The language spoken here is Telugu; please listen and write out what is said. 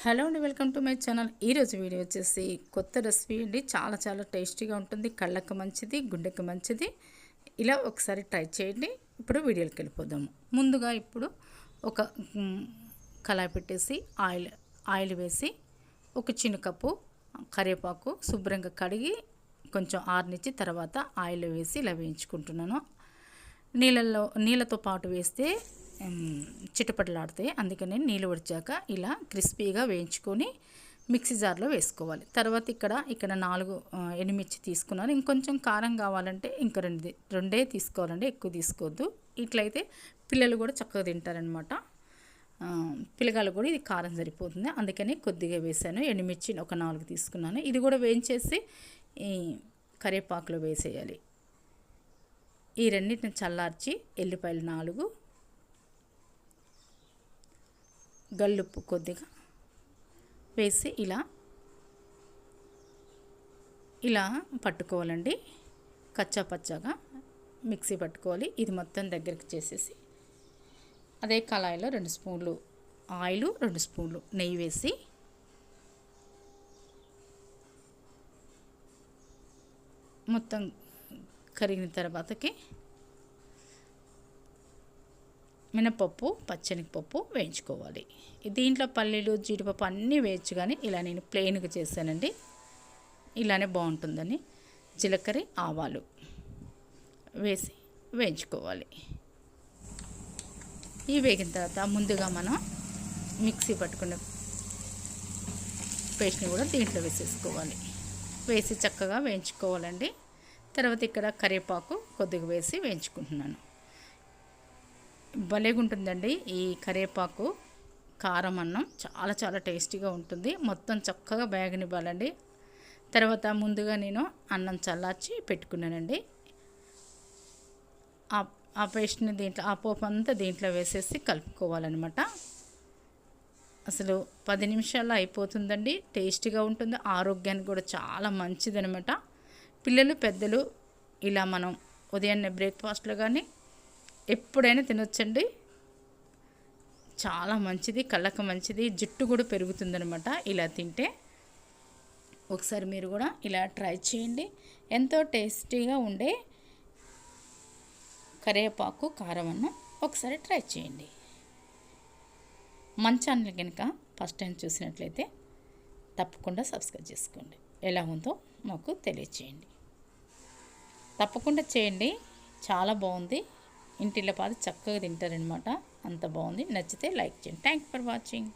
హలో అండి వెల్కమ్ టు మై ఛానల్. ఈరోజు వీడియో వచ్చేసి కొత్త రెసిపీ అండి. చాలా చాలా టేస్టీగా ఉంటుంది. కళ్ళకు మంచిది గుండెకి మంచిది. ఇలా ఒకసారి ట్రై చేయండి. ఇప్పుడు వీడియోకి వెళ్ళిపోదాము ముందుగా ఇప్పుడు ఒక కళాయి పెట్టేసి ఆయిల్ ఆయిల్ వేసి ఒక చిన్న కప్పు కరివేపాకు శుభ్రంగా కడిగి కొంచెం ఆరినిచ్చి తర్వాత ఆయిల్ వేసి ఇలా వేయించుకుంటున్నాను. నీళ్ళల్లో నీళ్ళతో పాటు వేస్తే చిటపటలాడతాయి అందుకని నీళ్ళు వచ్చాక ఇలా క్రిస్పీగా వేయించుకొని మిక్సీ జార్లో వేసుకోవాలి. తర్వాత ఇక్కడ ఇక్కడ నాలుగు ఎనిమిర్చి ఎండుమిర్చి తీసుకున్నాను. ఇంకొంచెం కారం కావాలంటే ఇంకా రెండు రెండే తీసుకోవాలండి ఎక్కువ తీసుకోవద్దు. ఇట్లయితే పిల్లలు కూడా చక్కగా తింటారనమాట. పిల్లగాలు కూడా ఇది కారం సరిపోతుంది. అందుకని కొద్దిగా వేసాను. ఎండుమిర్చి ఒక నాలుగు తీసుకున్నాను. ఇది కూడా వేయించేసి ఈ కరివేపాకులో వేసేయాలి. ఈ రెండింటిని చల్లార్చి ఎల్లిపాయలు నాలుగు గల్లుప్పు కొద్దిగా వేసి ఇలా ఇలా పట్టుకోవాలండి. కచ్చా పచ్చాగా మిక్సీ పట్టుకోవాలి. ఇది మొత్తం దగ్గరికి చేసేసి అదే కళాయిలో రెండు స్పూన్లు ఆయిల్ రెండు స్పూన్లు నెయ్యి వేసి మొత్తం కరిగిన తర్వాతకి మినపప్పు పచ్చనిపప్పు వేయించుకోవాలి. దీంట్లో పల్లీలు జీడిపప్పు అన్నీ వేయచ్చు కానీ ఇలా నేను ప్లెయిన్గా చేశానండి. ఇలానే బాగుంటుందని. జీలకర్ర ఆవాలు వేసి వేయించుకోవాలి. ఈ వేగిన తర్వాత ముందుగా మనం మిక్సీ పట్టుకున్న పేస్ట్ని కూడా దీంట్లో వేసేసుకోవాలి. వేసి చక్కగా వేయించుకోవాలండి. తర్వాత ఇక్కడ కరివేపాకు కొద్దిగా వేసి వేయించుకుంటున్నాను. భలేగా ఉంటుందండి ఈ కరివేపాకు కారం అన్నం. చాలా చాలా టేస్టీగా ఉంటుంది. మొత్తం చక్కగా వేగనివ్వాలండి తర్వాత ముందుగా నేను అన్నం చల్లార్చి పెట్టుకున్నానండి. ఆ ఆ పేస్ట్ని దీంట్లో ఆ పోపు అంతా దీంట్లో వేసేసి కలుపుకోవాలన్నమాట. అసలు పది నిమిషాల్లో అయిపోతుందండి. టేస్టీగా ఉంటుంది. ఆరోగ్యానికి కూడా చాలా మంచిదనమాట పిల్లలు పెద్దలు ఇలా మనం ఉదయాన్నే బ్రేక్ఫాస్ట్లో కానీ ఎప్పుడైనా తినొచ్చండి. చాలా మంచిది కళ్ళకు మంచిది జుట్టు కూడా పెరుగుతుందనమాట ఇలా తింటే. ఒకసారి మీరు కూడా ఇలా ట్రై చేయండి. ఎంతో టేస్టీగా ఉండే కరివేపాకు కారం అన్నం ఒకసారి ట్రై చేయండి. మన ఛానల్ కనుక ఫస్ట్ టైం చూసినట్లయితే తప్పకుండా సబ్స్క్రైబ్ చేసుకోండి. ఎలా ఉందో మాకు తెలియచేయండి. తప్పకుండా చేయండి. చాలా బాగుంది. ఇంటిలో పాది చక్కగా తింటారనమాట అంత బాగుంది. నచ్చితే లైక్ చేయండి. Thank for watching